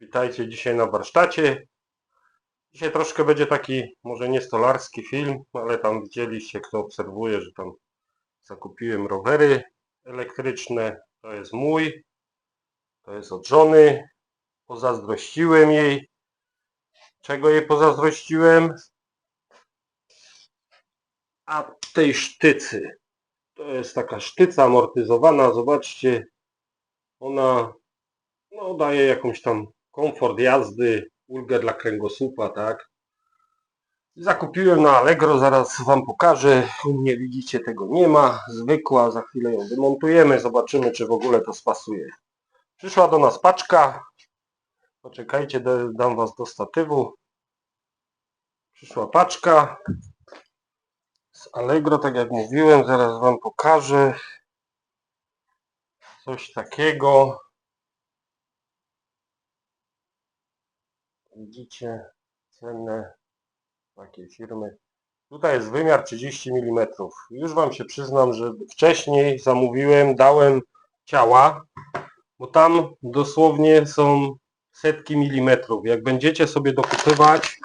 Witajcie dzisiaj na warsztacie. Dzisiaj troszkę będzie taki, może nie stolarski film, ale tam widzieliście, kto obserwuje, że tam zakupiłem rowery elektryczne. To jest mój, to jest od żony. Pozazdrościłem jej. Czego jej pozazdrościłem? A tej sztycy. To jest taka sztyca amortyzowana, zobaczcie. Ona no, daje jakąś tam komfort jazdy, ulgę dla kręgosłupa, tak. Zakupiłem na Allegro, zaraz Wam pokażę. U mnie widzicie tego nie ma, zwykła, za chwilę ją wymontujemy, zobaczymy czy w ogóle to spasuje. Przyszła do nas paczka. Poczekajcie, da- dam Was do statywu. Przyszła paczka z Allegro, tak jak mówiłem, zaraz Wam pokażę. Coś takiego. Widzicie cenę takiej firmy. Tutaj jest wymiar 30 mm. Już Wam się przyznam, że wcześniej zamówiłem, dałem ciała, bo tam dosłownie są setki milimetrów. Jak będziecie sobie dokupywać,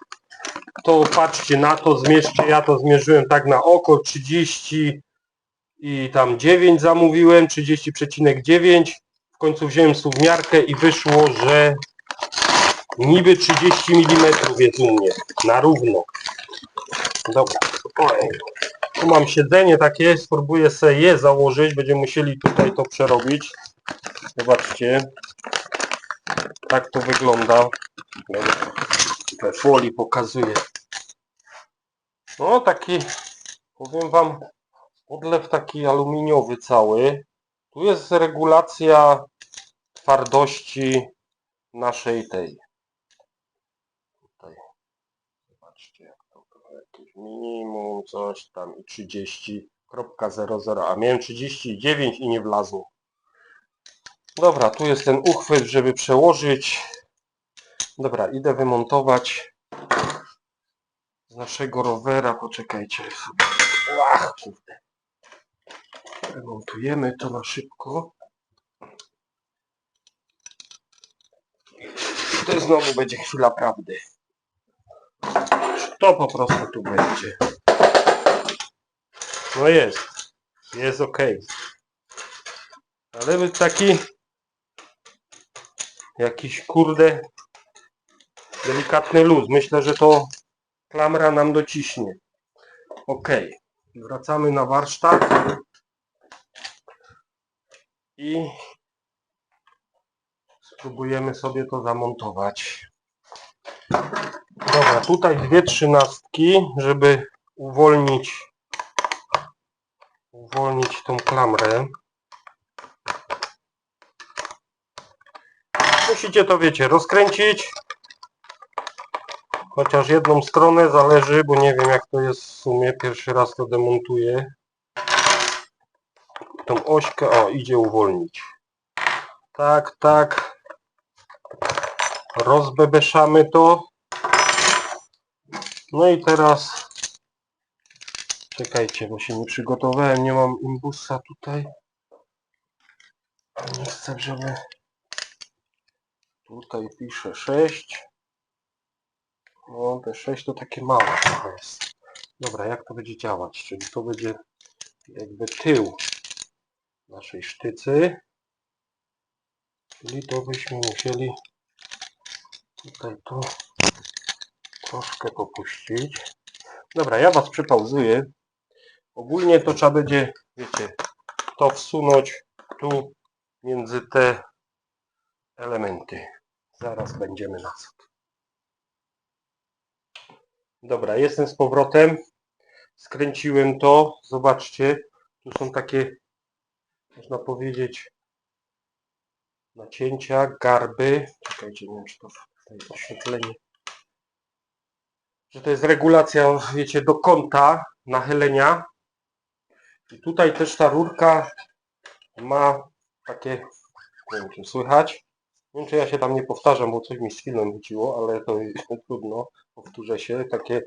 to patrzcie na to, zmierzcie, ja to zmierzyłem tak na oko, 30 i tam 9 zamówiłem, 30,9. W końcu wziąłem suwmiarkę i wyszło, że niby 30 mm jest u mnie, na równo. Dobra, Oj. tu mam siedzenie takie, spróbuję sobie je założyć, będziemy musieli tutaj to przerobić. Zobaczcie, tak to wygląda. We folii pokazuję. No taki, powiem Wam, odlew taki aluminiowy cały. Tu jest regulacja twardości naszej tej. Tutaj. Zobaczcie jak to to jakieś minimum, coś tam i 30.00, a miałem 39 i nie wlazło. Dobra, tu jest ten uchwyt, żeby przełożyć. Dobra, idę wymontować z naszego rowera. Poczekajcie. Ach, kurde. Remontujemy to na szybko. To znowu będzie chwila prawdy. To po prostu tu będzie. No jest. Jest ok. Ale był taki jakiś kurde delikatny luz. Myślę, że to klamra nam dociśnie. Ok. Wracamy na warsztat. I spróbujemy sobie to zamontować. Dobra, tutaj dwie trzynastki, żeby uwolnić uwolnić tą klamrę. Musicie to, wiecie, rozkręcić. Chociaż jedną stronę zależy, bo nie wiem jak to jest w sumie. Pierwszy raz to demontuję. Tą ośkę, o, idzie uwolnić. Tak, tak. Rozbebeszamy to. No i teraz czekajcie, bo się nie przygotowałem, nie mam imbusa tutaj. Nie chcę, żeby tutaj pisze 6. No te 6 to takie małe trochę jest. Dobra, jak to będzie działać? Czyli to będzie jakby tył naszej sztycy. Czyli to byśmy musieli tutaj to troszkę popuścić. Dobra, ja Was przypauzuję. Ogólnie to trzeba będzie, wiecie, to wsunąć tu między te elementy. Zaraz będziemy na. Dobra, jestem z powrotem. Skręciłem to. Zobaczcie, tu są takie, można powiedzieć, nacięcia, garby. Czekajcie, nie wiem, czy to tutaj oświetlenie że to jest regulacja, wiecie, do kąta nachylenia. I tutaj też ta rurka ma takie, nie wiem czy słychać. Nie wiem czy ja się tam nie powtarzam, bo coś mi z filmem wróciło, ale to trudno, powtórzę się, takie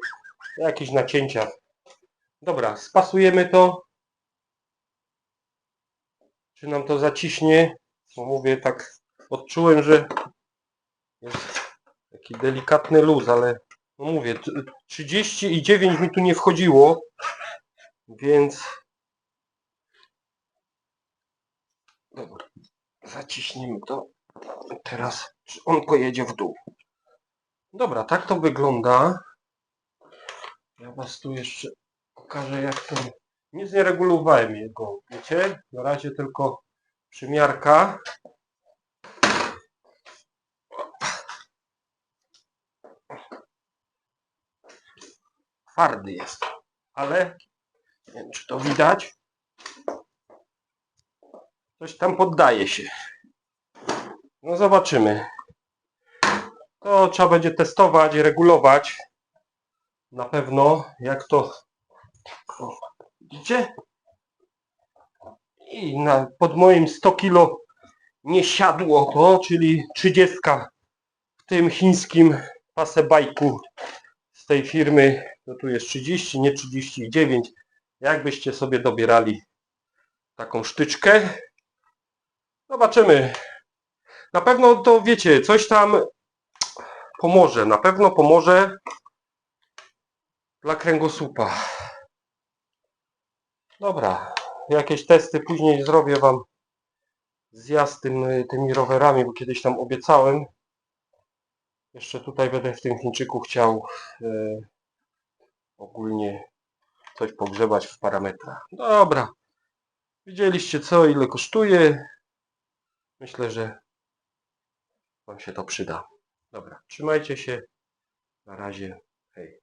jakieś nacięcia. Dobra, spasujemy to. Czy nam to zaciśnie? Bo mówię tak, odczułem, że Jest taki delikatny luz, ale no mówię, t- 39 mi tu nie wchodziło, więc dobra, zaciśnijmy to. Teraz on pojedzie w dół. Dobra, tak to wygląda. Ja was tu jeszcze pokażę jak to... Nic nie regulowałem jego, wiecie? Na razie tylko przymiarka. Twardy jest, ale nie wiem czy to widać. Coś tam poddaje się. No zobaczymy. To trzeba będzie testować, regulować. Na pewno jak to o, widzicie? I na, pod moim 100 kilo nie siadło to, czyli 30 w tym chińskim pasebajku z tej firmy. To tu jest 30, nie 39. Jakbyście sobie dobierali taką sztyczkę. Zobaczymy. Na pewno to wiecie, coś tam pomoże. Na pewno pomoże dla kręgosłupa. Dobra, jakieś testy później zrobię Wam zjazd tym, tymi rowerami, bo kiedyś tam obiecałem. Jeszcze tutaj będę w tym Chińczyku chciał e, ogólnie coś pogrzebać w parametrach. Dobra, widzieliście co, ile kosztuje. Myślę, że Wam się to przyda. Dobra, trzymajcie się. Na razie. Hej.